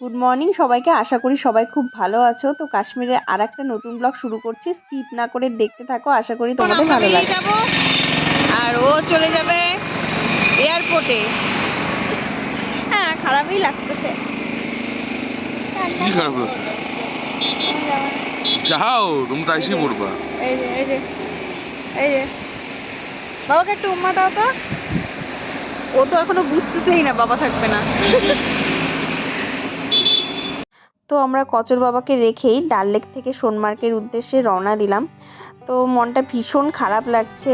Good morning সবাইকে আশা করি সবাই খুব ভালো আছো। তো কাশ্মীরের আর একটা নতুন ব্লগ শুরু করছি। স্কিপ না করে দেখতে থাকো আশা করি তোমাদের ভালো লাগবে। আর ও চলে যাবে এয়ারপোর্টে হ্যাঁ খারাপই লাগতেছে। কি খারাপ যাও তুমি তো আইসি পড়বা। এই যে এই যে এই যে। বাবাকে একটু উম্মা দাও তো। ও তো এখনও বুঝতেছেই না, বাবা থাকবে না। তো আমরা কচর বাবাকে রেখেই ডাল লেক থেকে সোনমার্গের উদ্দেশ্যে রওনা দিলাম। তো মনটা ভীষণ খারাপ লাগছে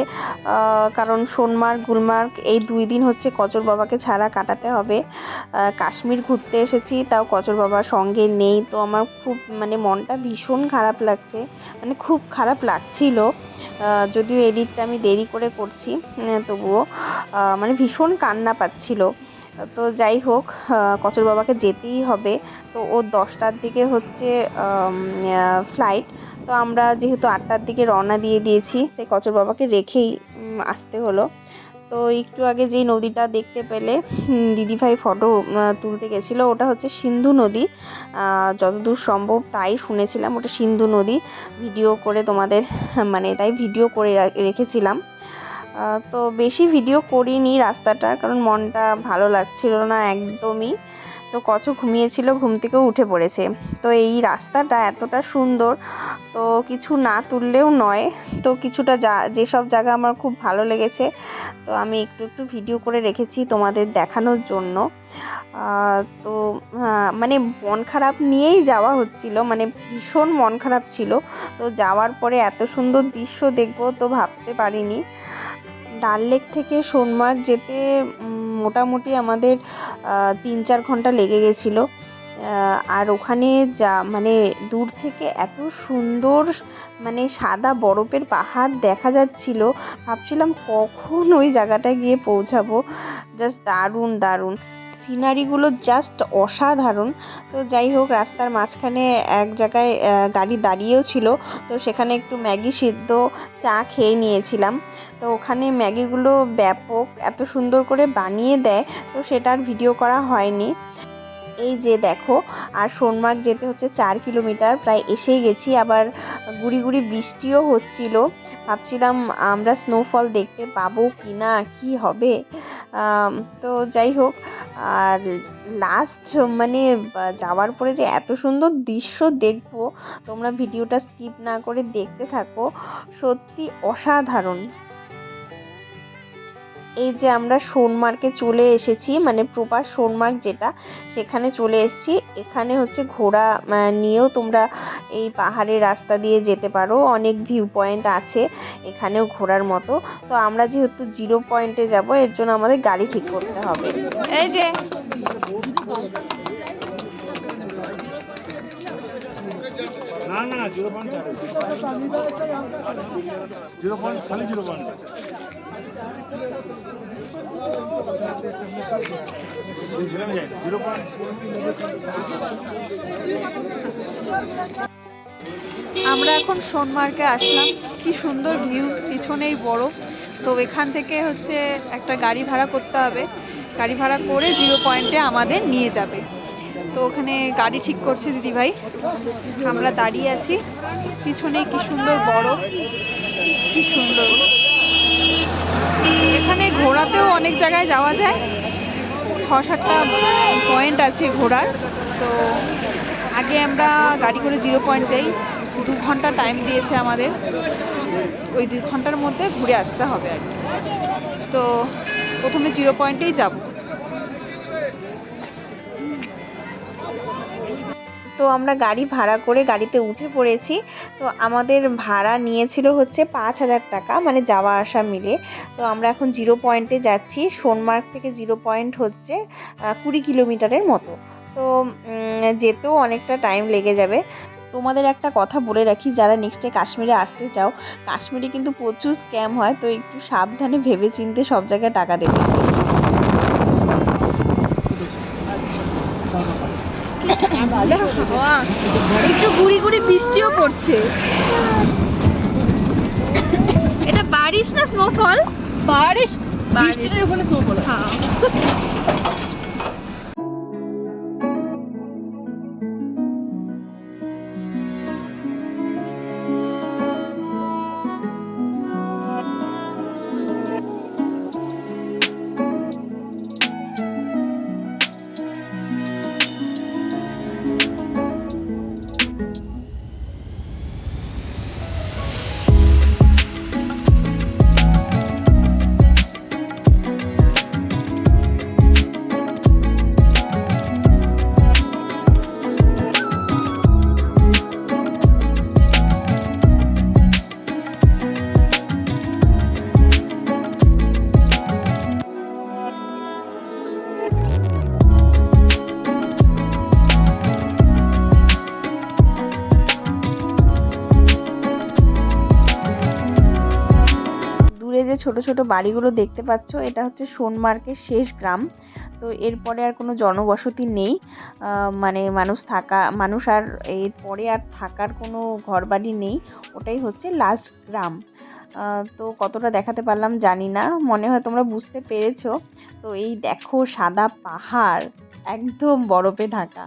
কারণ সোনমার্গ, গুলমার্গ এই দুই দিন হচ্ছে কচর বাবাকে ছাড়া কাটাতে হবে। কাশ্মীর ঘুরতে এসেছি, তাও কচর বাবার সঙ্গে নেই, তো আমার খুব মানে মনটা ভীষণ খারাপ লাগছে মানে খুব খারাপ লাগছিল। যদিও এডিটটা আমি দেরি করে করছি তবুও মানে ভীষণ কান্না পাচ্ছিল। তো যাই হোক কচর বাবাকে যেতেই হবে। তো ও দশটার দিকে হচ্ছে ফ্লাইট তো আমরা যেহেতু আটটার দিকে রওনা দিয়ে দিয়েছি তাই কচর বাবাকে রেখেই আসতে হলো। তো একটু আগে যেই নদীটা দেখতে পেলে দিদিভাই ফটো তুলতে গেছিল, ওটা হচ্ছে সিন্ধু নদী। যতদূর সম্ভব তাই শুনেছিলাম, ওটা সিন্ধু নদী। ভিডিও করে তোমাদের মানে তাই ভিডিও করে রেখেছিলাম। তো বেশি ভিডিও করিনি রাস্তাটার, কারণ মনটা ভালো লাগছিল না একদমই। তো কচ ঘুমিয়েছিল, ঘুম থেকেও উঠে পড়েছে। তো এই রাস্তাটা এতটা সুন্দর, তো কিছু না তুললেও নয়। তো কিছুটা যা, যেসব জায়গা আমার খুব ভালো লেগেছে, তো আমি একটু একটু ভিডিও করে রেখেছি তোমাদের দেখানোর জন্য। তো মানে মন খারাপ নিয়েই যাওয়া হচ্ছিল মানে ভীষণ মন খারাপ ছিল। তো যাওয়ার পরে এত সুন্দর দৃশ্য দেখব তো ভাবতে পারিনি। ডাল লেক থেকে সোনমার্গ যেতে মোটামুটি আমাদের তিন চার ঘণ্টা লেগে গেছিল। আর ওখানে যা মানে দূর থেকে এত সুন্দর মানে সাদা বরফের পাহাড় দেখা যাচ্ছিল। ভাবছিলাম কখন ওই জায়গাটায় গিয়ে পৌঁছাবো। জাস্ট দারুণ দারুণ। সিনারিগুলো জাস্ট অসাধারণ। তো যাই হোক, রাস্তার মাঝখানে এক জায়গায় গাড়ি দাঁড়িয়েও ছিল। তো সেখানে একটু ম্যাগি সিদ্ধ চা খেয়ে নিয়েছিলাম। তো ওখানে ম্যাগিগুলো ব্যাপক, এত সুন্দর করে বানিয়ে দেয়, তো সেটার ভিডিও করা হয়নি। এই যে দেখো, আর সোনমার্গ যেতে হচ্ছে চার কিলোমিটার, প্রায় এসেই গেছি। আবার গুড়ি গুড়ি বৃষ্টিও হচ্ছিল। ভাবছিলাম আমরা স্নোফল দেখতে পাবো কি না কী হবে? তো যাই হোক, আর লাস্ট মানে যাওয়ার পরে যে এত সুন্দর দৃশ্য দেখব, তোমরা ভিডিওটা স্কিপ না করে দেখতে থাকো। সত্যি অসাধারণ। এই যে আমরা সোনমার্গে চলে এসেছি মানে প্রপার সোনমার্গ যেটা, সেখানে চলে এসেছি। এখানে হচ্ছে ঘোড়া নিয়েও তোমরা এই পাহাড়ের রাস্তা দিয়ে যেতে পারো। অনেক ভিউ পয়েন্ট আছে এখানেও ঘোরার মতো। তো আমরা যেহেতু জিরো পয়েন্টে যাব, এর জন্য আমাদের গাড়ি ঠিক করতে হবে। এই যে না না জিরো জিরো পয়েন্ট, খালি জিরো পয়েন্ট। জিরো আমরা এখন সোনমার্কে আসলাম। কি সুন্দর ভিউ পিছনেই বরফ। তো এখান থেকে হচ্ছে একটা গাড়ি ভাড়া করতে হবে। গাড়ি ভাড়া করে জিরো পয়েন্টে আমাদের নিয়ে যাবে। তো ওখানে গাড়ি ঠিক করছে দিদিভাই। আমরা দাঁড়িয়ে আছি। পিছনে কি সুন্দর বড়। কি সুন্দর। এখানে ঘোরাতেও অনেক জায়গায় যাওয়া যায়। ছ সাতটা পয়েন্ট আছে ঘোরার। তো আগে আমরা গাড়ি করে জিরো পয়েন্ট যাই। দু ঘণ্টা টাইম দিয়েছে আমাদের। ওই দুই ঘণ্টার মধ্যে ঘুরে আসতে হবে আর কি। তো প্রথমে জিরো পয়েন্টেই যাব। তো আমরা গাড়ি ভাড়া করে গাড়িতে উঠে পড়েছি। তো আমাদের ভাড়া নিয়েছিল হচ্ছে পাঁচ হাজার টাকা মানে যাওয়া আসা মিলে। তো আমরা এখন জিরো পয়েন্টে যাচ্ছি, সোনমার্গ থেকে জিরো পয়েন্ট হচ্ছে কুড়ি কিলোমিটারের মতো। তো যেতেও অনেকটা টাইম লেগে যাবে। তোমাদের একটা কথা বলে রাখি, যারা নেক্সটে কাশ্মীরে আসতে চাও, কাশ্মীরে কিন্তু প্রচুর স্ক্যাম হয়, তো একটু সাবধানে ভেবে চিনতে সব জায়গায় টাকা দেবে। হাওয়া একটু গুড়ি গুড়ি বৃষ্টিও পড়ছে। এটা বারিশ না স্নোফল বারিশ বারিশ। ওখানে স্নোফল হ্যাঁ। ছোট ছোট বাড়িগুলো দেখতে পাচ্ছ, এটা হচ্ছে সোনমার্গের শেষ গ্রাম। তো এরপরে আর কোনো জনবসতি নেই। মানে মানুষ থাকা, মানুষ আর এরপরে আর থাকার কোনো ঘরবাড়ি নেই। ওটাই হচ্ছে লাস্ট গ্রাম। তো কতটা দেখাতে পারলাম জানি না। মনে হয় তোমরা বুঝতে পেরেছ। তো এই দেখো সাদা পাহাড়, একদম বরফে ঢাকা।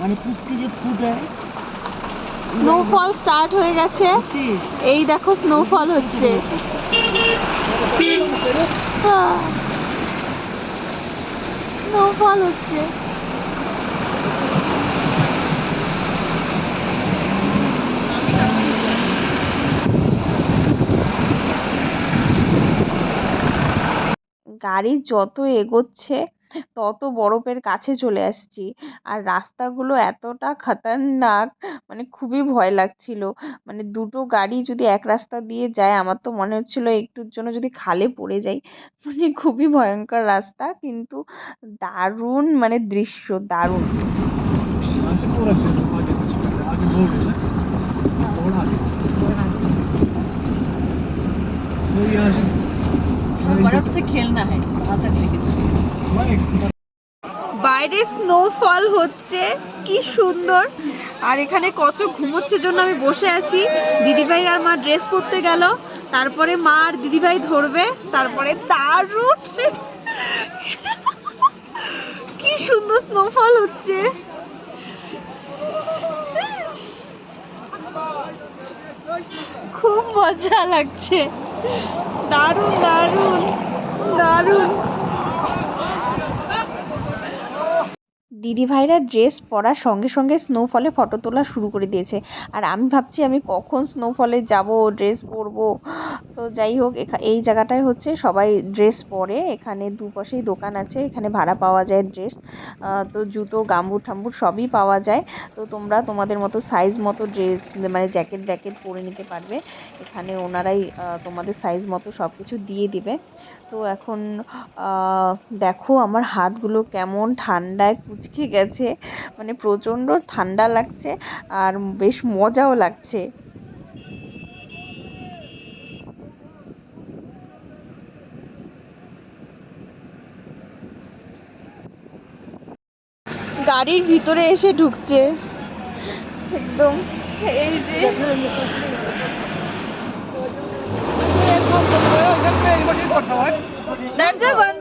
মানে পুষ্টি যে হয় স্নোফল স্টার্ট হয়ে গেছে। এই দেখো স্নোফল হচ্ছে। স্নোফল হচ্ছে। গাড়ি যত এগোচ্ছে তত বরফের কাছে চলে আসছি আর রাস্তাগুলো এতটা খতরনাক মানে খুবই ভয় লাগছিল মানে দুটো গাড়ি যদি এক রাস্তা দিয়ে যায় আমার তো মনে হচ্ছিল একটুর জন্য যদি খালে পড়ে যাই মানে খুবই ভয়ঙ্কর রাস্তা কিন্তু দারুণ মানে দৃশ্য দারুণ यहाँ से पूरा चलो आगे कुछ आगे बोर्ड है बोर्ड आगे तो यहाँ से बर्फ से खेलना है वहाँ तक लेके चलेंगे বাইরে স্নোফল হচ্ছে, কি সুন্দর। আর এখানে কত ঘুমোচ্ছে জন্য আমি বসে আছি। দিদিভাই আর মা ড্রেস পরতে গেল, তারপরে মা আর দিদিভাই ধরবে, তারপরে দারুণ কি সুন্দর স্নোফল হচ্ছে। খুব মজা লাগছে। দারুণ দারুণ দারুণ। দিদি ভাইরা ড্রেস পরার সঙ্গে সঙ্গে স্নোফলে ফটো তোলা শুরু করে দিয়েছে। আর আমি ভাবছি আমি কখন স্নোফলে যাব ড্রেস পরবো। তো যাই হোক এই জায়গাটায় হচ্ছে সবাই ড্রেস পরে। এখানে দুপাশেই দোকান আছে, এখানে ভাড়া পাওয়া যায় ড্রেস তো জুতো, গাম্বুট, ঠাম্বুট সবই পাওয়া যায়। তো তোমরা তোমাদের মতো সাইজ মতো ড্রেস মানে জ্যাকেট ব্যাকেট পরে নিতে পারবে। এখানে ওনারাই তোমাদের সাইজ মতো সব কিছু দিয়ে দিবে। তো এখন দেখো আমার হাতগুলো কেমন ঠান্ডায় কুচকে গেছে। মানে প্রচণ্ড ঠান্ডা লাগছে আর বেশ মজাও লাগছে। গাড়ির ভিতরে এসে ঢুকছে। একদম, এই যে। দরজা বন্ধ।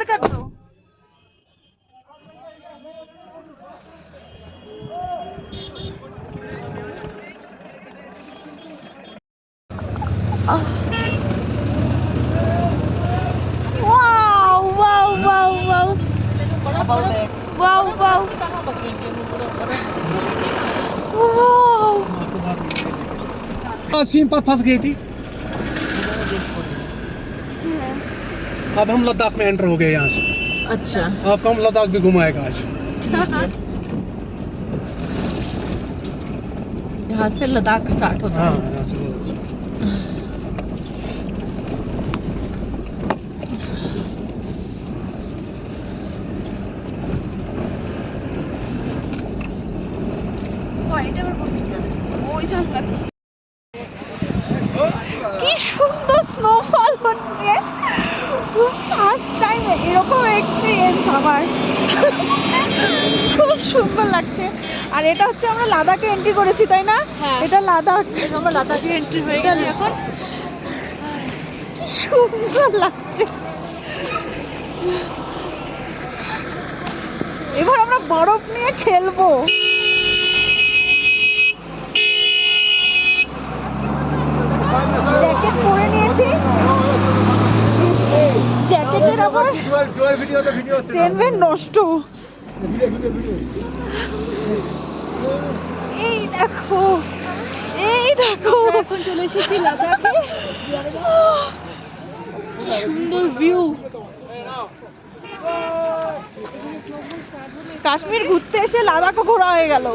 Wow. सीमपत फंस गई थी। अब हम लद्दाख में एंटर हो गए यहाँ से। अच्छा। आपको हम लद्दाख भी घुमाएगा आज। यहाँ से लद्दाख स्टार्ट होता हाँ। है কি সুন্দর স্নোফল হচ্ছে। ফার্স্ট টাইম এরকম এক্সপিরিয়েন্স আমার। খুব সুন্দর লাগছে। আর এটা হচ্ছে আমরা লাদাখে এন্ট্রি করেছি তাই না? হ্যাঁ। এটা লাদাখ। আমরা লাদাখে এন্ট্রি হয়ে গেল এখন। কি সুন্দর লাগছে। এবার আমরা বরফ নিয়ে খেলব। চেন নষ্ট। এই দেখো এই দেখো। এখন চলে এসেছি লাদাখে। সুন্দর ভিউ কাশ্মীর ঘুরতে এসে লাদাখও ঘোরা হয়ে গেল।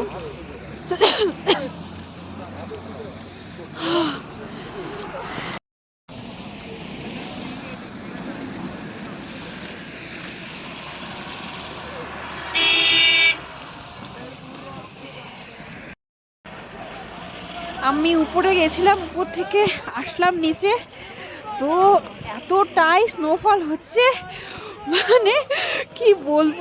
আমি উপরে গেছিলাম, উপর থেকে আসলাম নিচে। তো এতটাই স্নোফল হচ্ছে মানে কি বলব?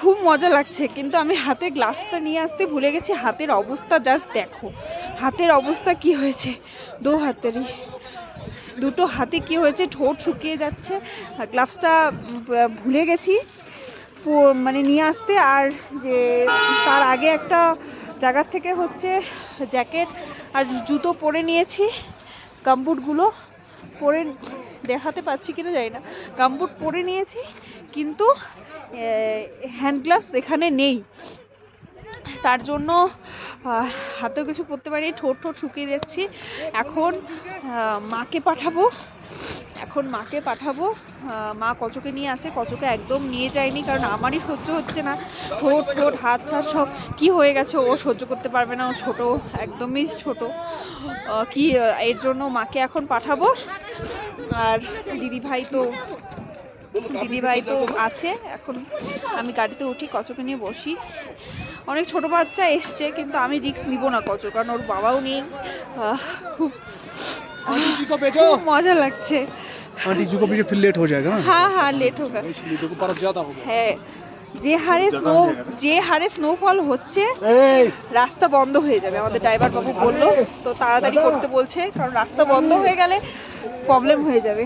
খুব মজা লাগছে, কিন্তু আমি হাতে গ্লাভসটা নিয়ে আসতে ভুলে গেছি। হাতের অবস্থা জাস্ট দেখো। হাতের অবস্থা কি হয়েছে? দু হাতেরই। দুটো হাতে কি হয়েছে? ঠোঁট শুকিয়ে যাচ্ছে। আর গ্লাভসটা ভুলে গেছি। মানে নিয়ে আসতে। আর যে তার আগে একটা জায়গার থেকে হচ্ছে জ্যাকেট আর জুতো পরে নিয়েছি, গামবুটগুলো পরে দেখাতে পাচ্ছি কিনা জানি না। গামবুট পরে নিয়েছি, কিন্তু হ্যান্ড গ্লাভস এখানে নেই। তার জন্য হাতেও কিছু পরতে পারি ঠোঁট ঠোঁট শুকিয়ে যাচ্ছি। এখন মাকে পাঠাবো। এখন মাকে পাঠাবো। মা কচকে নিয়ে আছে, কচকে একদম নিয়ে যায়নি, কারণ আমারই সহ্য হচ্ছে না। ঠোঁট ঠোঁট, হাত হাত সব কি হয়ে গেছে, ও সহ্য করতে পারবে না, ও ছোট, একদমই ছোট। কি, এর জন্য মাকে এখন পাঠাবো। আর দিদি ভাই তো দিদি ভাই তো আছে এখন আমি গাড়িতে উঠি কচকে নিয়ে বসি অনেক ছোট বাচ্চা এসছে কিন্তু আমি রিস্ক নিব না কচক কারণ ওর বাবাও নেই আহ, খুব आंटी जी को भेजो খুব মজা লাগছে आंटी जी को भेजो फिर लेट हो जाएगा ना হ্যাঁ হ্যাঁ লেট হোক इसलिए देखो बर्फ ज्यादा हो गया হ্যাঁ যে হারে স্নো যে হারে স্নোফল হচ্ছে রাস্তা বন্ধ হয়ে যাবে আমাদের ড্রাইভার বাবু বললো তো তাড়াতাড়ি করতে বলছে কারণ রাস্তা বন্ধ হয়ে গেলে প্রবলেম হয়ে যাবে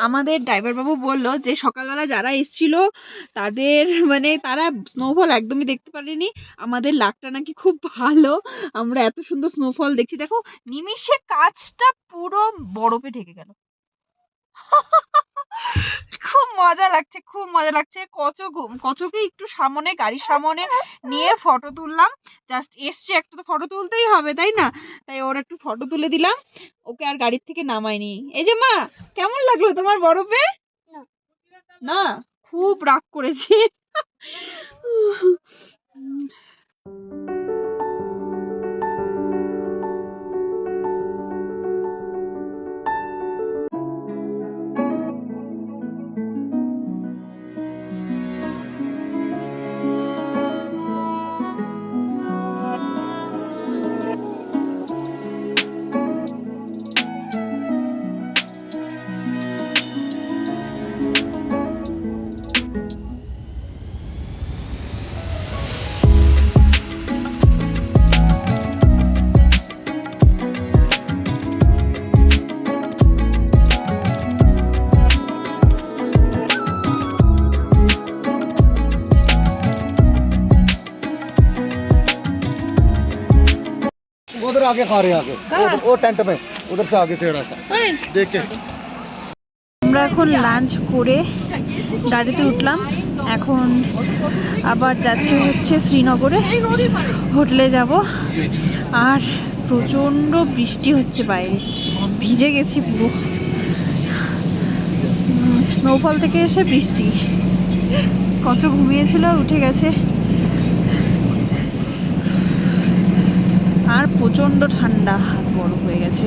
আমাদের ড্রাইভার বাবু বলল যে সকালবেলা যারা এসছিল, তাদের মানে তারা স্নোফল একদমই দেখতে পারেনি। আমাদের লাকটা নাকি খুব ভালো, আমরা এত সুন্দর স্নোফল দেখছি। দেখো, নিমিষে কাজটা পুরো বরফে ঢেকে গেল। খুব মজা লাগছে খুব মজা লাগছে। কচু কচুকে একটু সামনে গাড়ির সামনে নিয়ে ফটো তুললাম। জাস্ট এসছে একটু তো ফটো তুলতেই হবে তাই না? তাই ওর একটু ফটো তুলে দিলাম। ওকে আর গাড়ির থেকে নামায়নি। এই যে মা কেমন লাগল তোমার বরফে? না খুব রাগ করেছে। आगे खा रहे हैं आगे वो, वो टेंट में उधर से आगे से रास्ता देख के আমরা এখন লাঞ্চ করে গাড়িতে উঠলাম এখন আবার যাচ্ছি হচ্ছে শ্রীনগরে হোটেলে যাব আর প্রচণ্ড বৃষ্টি হচ্ছে বাইরে ভিজে গেছি পুরো স্নোফল থেকে এসে বৃষ্টি কত ঘুমিয়েছিল উঠে গেছে আর প্রচণ্ড ঠান্ডা, হাত বড় হয়ে গেছে।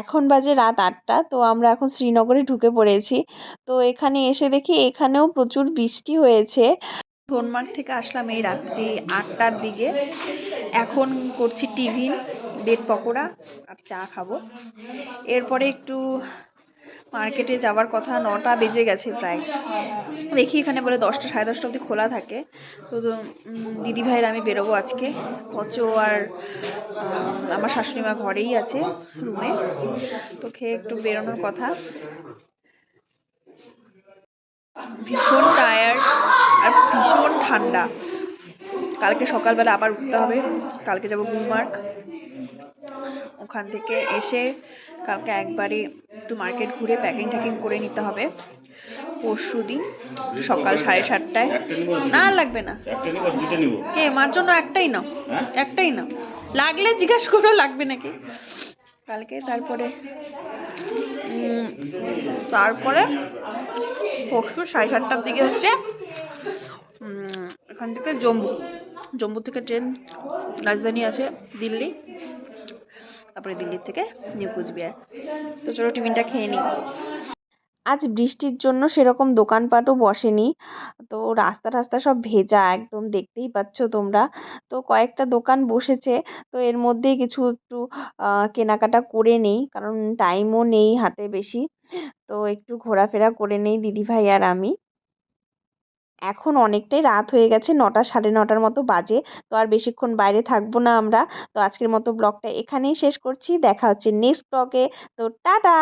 এখন বাজে রাত আটটা, তো আমরা এখন শ্রীনগরে ঢুকে পড়েছি। তো এখানে এসে দেখি এখানেও প্রচুর বৃষ্টি হয়েছে। সোনমার্গ থেকে আসলাম এই রাত্রি আটটার দিকে। এখন করছি টিফিন ব্রেড পকোড়া আর চা খাব। এরপরে একটু মার্কেটে যাওয়ার কথা নটা বেজে গেছে প্রায়। দেখি এখানে বলে দশটা, সাড়ে দশটা অবধি খোলা থাকে। তো দিদি ভাইয়ের আমি বেরোবো আজকে। কচো আর আমার শাশুড়ি মা ঘরেই আছে, রুমে। তো খেয়ে একটু বেরোনোর কথা। ভীষণ টায়ার্ড আর ভীষণ ঠান্ডা। কালকে সকালবেলা আবার উঠতে হবে। কালকে যাব গুলমার্গ। ওখান থেকে এসে কালকে একবারে একটু মার্কেট ঘুরে প্যাকিং ট্যাকিং করে নিতে হবে। পরশু দিন সকাল সাড়ে সাতটায়। না, লাগবে না। কে, মার জন্য একটাই নাও। একটাই নাও। লাগলে জিজ্ঞাসা করো, লাগবে নাকি? কালকে তারপরে তারপরে পরশু সাড়ে সাতটার দিকে হচ্ছে এখান থেকে জম্মু। জম্মু থেকে ট্রেন রাজধানী আছে, দিল্লি। তারপরে দিল্লি থেকে নিউ কুচবিহার। তো চলো টিফিনটা খেয়ে নিই। আজ বৃষ্টির জন্য সেরকম দোকানপাটও বসেনি। তো রাস্তা টাস্তা সব ভেজা, একদম দেখতেই পাচ্ছ তোমরা। তো কয়েকটা দোকান বসেছে, তো এর মধ্যেই কিছু একটু কেনাকাটা করে নেই, কারণ টাইমও নেই হাতে বেশি। তো একটু ঘোরাফেরা করে নেই দিদিভাই আর আমি। এখন অনেকটাই রাত হয়ে গেছে, নটা, সাড়ে নটার মতো বাজে। তো আর বেশিক্ষণ বাইরে থাকব না আমরা। তো আজকের মতো ব্লগটা এখানেই শেষ করছি। দেখা হচ্ছে নেক্সট ব্লগে তো টাটা!